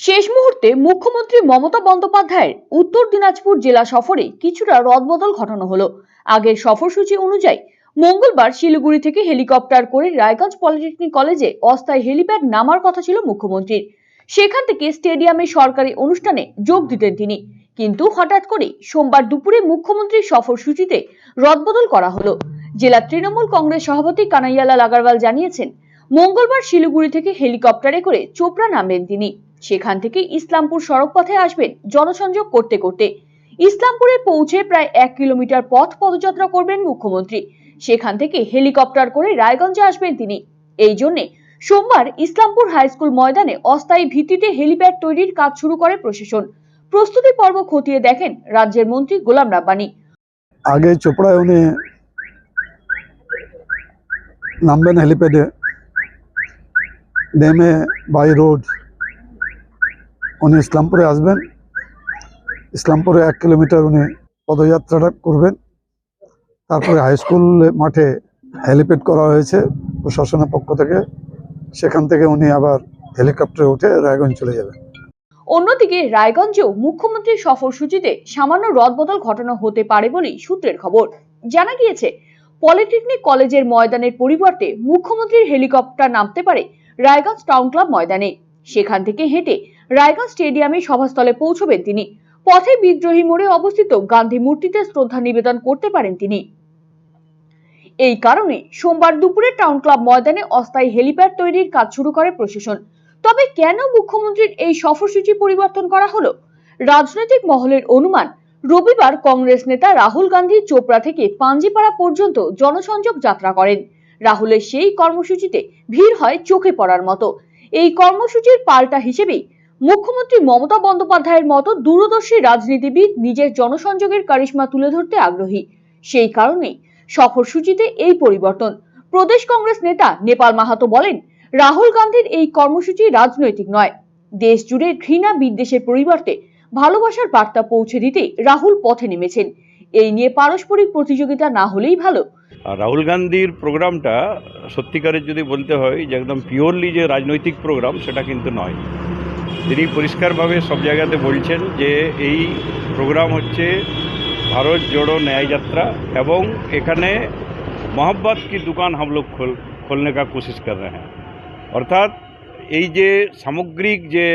শেষ মুহূর্তে মুখ্যমন্ত্রী মমতা বন্দ্যোপাধ্যায়ের উত্তর দিনাজপুর জেলা সফরে কিছুটা রদবদল ঘটানো হলো। আগের সফরসূচি অনুযায়ী মঙ্গলবার শিলিগুড়ি থেকে হেলিকপ্টার করে রায়গঞ্জ পলিটেকনিক কলেজে অস্থায়ী হেলিপ্যাড নামার কথা ছিল মুখ্যমন্ত্রীর। সেখান থেকে স্টেডিয়ামে সরকারি অনুষ্ঠানে যোগ দিতেন তিনি। কিন্তু হঠাৎ করেই সোমবার দুপুরে মুখ্যমন্ত্রীর সফরসূচিতে রদবদল করা হলো। জেলা তৃণমূল কংগ্রেস সভাপতি কানাইয়ালাল আগারওয়াল জানিয়েছেন, মঙ্গলবার শিলিগুড়ি থেকে হেলিকপ্টারে করে চোপড়া নামবেন তিনি। সেখান থেকে ইসলামপুর সড়ক পথে আসবেন জনসংযোগ করতে করতে। ইসলামপুরে পৌঁছে প্রায় এক কিলোমিটার পথ পদযাত্রা করবেন মুখ্যমন্ত্রী। সেখান থেকে হেলিকপ্টার করে রায়গঞ্জে আসবেন তিনি। এই জন্যে সোমবার ইসলামপুর হাই স্কুল ময়দানে অস্থায়ী ভিত্তিতে হেলিপ্যাড তৈরির কাজ শুরু করে প্রশাসন। প্রস্তুতি পর্ব খতিয়ে দেখেন রাজ্যের মন্ত্রী গোলাম রাব্বানি। আগে চোপড়ায় উনি নামবেন হেলিপ্যাডে, নেমে বাই রোড উনি ইসলামপুরে আসবেন। ইসলামপুরে এক কিলোমিটার উনি পদযাত্রাটা করবেন। তারপরে হাই স্কুল মাঠে হেলিপ্যাড করা হয়েছে প্রশাসনের পক্ষ থেকে। সেখান থেকে উনি আবার হেলিকপ্টারে উঠে রায়গঞ্জ চলে যাবেন। অন্যদিকে রায়গঞ্জেও মুখ্যমন্ত্রীর সফরসূচিতে সামান্য রদবদল ঘটানো হতে পারে বলেই সূত্রের খবর। জানা গিয়েছে, পলিটেকনিক কলেজের ময়দানের পরিবর্তে মুখ্যমন্ত্রীর হেলিকপ্টার নামতে পারে রায়গঞ্জ টাউন ক্লাব ময়দানে। সেখান থেকে হেঁটে রায়গঞ্জ স্টেডিয়ামে সভাস্থলে পৌঁছবেন তিনি। পথে বিদ্রোহী মোড়ে অবস্থিত গান্ধী মূর্তিতে শ্রদ্ধা নিবেদন করতে পারেন তিনি। এই কারণে সোমবার দুপুরে টাউন ক্লাব ময়দানে অস্থায়ী হেলিপ্যাড তৈরির কাজ শুরু করে প্রশাসন। তবে কেন মুখ্যমন্ত্রীর এই সফরসূচি পরিবর্তন করা হলো? রাজনৈতিক মহলের অনুমান, রবিবার কংগ্রেস নেতা রাহুল গান্ধী চোপড়া থেকে পাঞ্জিপাড়া পর্যন্ত জনসংযোগ যাত্রা করেন। রাহুলের সেই কর্মসূচিতে ভিড় হয় চোখে পড়ার মতো। এই কর্মসূচির পাল্টা হিসেবেই মুখ্যমন্ত্রী মমতা বন্দ্যোপাধ্যায়ের মতো দূরদর্শী রাজনীতিবিদ নিজের জনসংযোগের কারিশমা তুলে ধরতে আগ্রহী। সেই কারণেই সফরসূচিতে এই পরিবর্তন। প্রদেশ কংগ্রেস নেতা নেপাল মাহাতো বলেন, রাহুল গান্ধীর এই কর্মসূচি রাজনৈতিক নয়। দেশ জুড়ে ঘৃণা বিদ্বেষের পরিবর্তে ভালোবাসার বার্তা পৌঁছে দিতে রাহুল পথে নেমেছেন। এই নিয়ে পারস্পরিক প্রতিযোগিতা না হলেই ভালো। রাহুল গান্ধীর প্রোগ্রামটা সত্যিকারের যদি বলতে হয় যে একদম পিওরলি যে রাজনৈতিক প্রোগ্রাম, সেটা কিন্তু নয়। তিনি পরিষ্কারভাবে সব জায়গাতে বলছেন যে এই প্রোগ্রাম হচ্ছে ভারত জোড়ো ন্যায়যাত্রা এবং এখানে মহব্বত কি দোকান হাম লোক খোল, খোলনে কা কোশিশ কর রে হ্যাঁ অর্থাৎ এই যে সামগ্রিক যে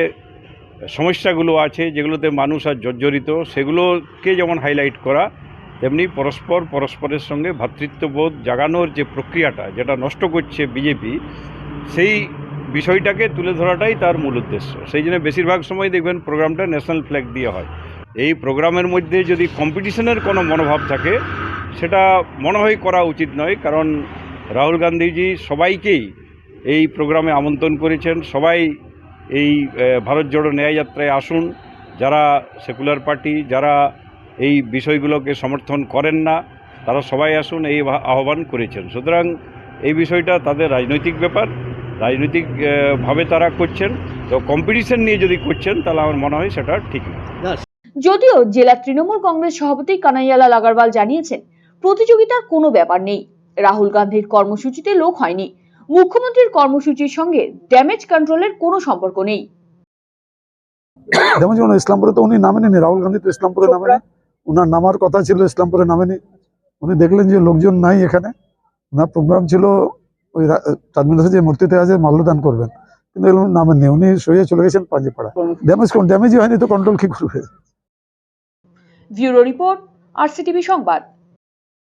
সমস্যাগুলো আছে, যেগুলোতে মানুষ আর জর্জরিত, সেগুলোকে যেমন হাইলাইট করা, তেমনি পরস্পর পরস্পরের সঙ্গে ভ্রাতৃত্ববোধ জাগানোর যে প্রক্রিয়াটা, যেটা নষ্ট করছে বিজেপি, সেই বিষয়টাকে তুলে ধরাটাই তার মূল উদ্দেশ্য। সেই জন্য বেশিরভাগ সময় দেখবেন প্রোগ্রামটা ন্যাশনাল ফ্ল্যাগ দিয়ে হয়। এই প্রোগ্রামের মধ্যে যদি কম্পিটিশনের কোনো মনোভাব থাকে, সেটা মনে হয় করা উচিত নয়, কারণ রাহুল গান্ধীজি সবাইকেই এই প্রোগ্রামে আমন্ত্রণ করেছেন। সবাই এই ভারত জোড়ো ন্যায় যাত্রায় আসুন। যারা সেকুলার পার্টি, যারা এই বিষয়গুলোকে সমর্থন করেন না, তারা সবাই আসুন, এই আহ্বান করেছেন। সুতরাং এই বিষয়টা তাদের রাজনৈতিক ব্যাপার। রাজনৈতিক আহ, ভাবে তারা করছেন। তো কম্পিটিশন নিয়ে যদি করছেন তাহলে আমার মনে হয় সেটা ঠিক না। যদিও জেলা তৃণমূল কংগ্রেস সভাপতি কানাইয়ালাল আগারওয়াল জানিয়েছেন প্রতিযোগিতার কোনো ব্যাপার নেই। রাহুল গান্ধীর কর্মসূচিতে লোক হয়নি। মুখ্যমন্ত্রীর কর্মসূচির সঙ্গে ড্যামেজ কন্ট্রোলের কোনো সম্পর্ক নেই। যেমন যেমন ইসলামপুরে তো উনি নামেনি রাহুল গান্ধী তো ইসলামপুরে নামেনি ওনার নামার কথা ছিল ইসলামপুরে নামেনি। উনি দেখলেন যে লোকজন নাই এখানে। ওনার প্রোগ্রাম ছিল ওই চাঁদমিন যে মূর্তিতে আছে, মাল্যদান করবেন। কিন্তু এগুলো নেই উনি সরিয়ে চলে গেছেন পাঞ্জিপাড়া। ড্যামেজ ড্যামেজই হয়নি তো কন্ট্রোল কি করবে? ব্যুরো রিপোর্ট আর সংবাদ।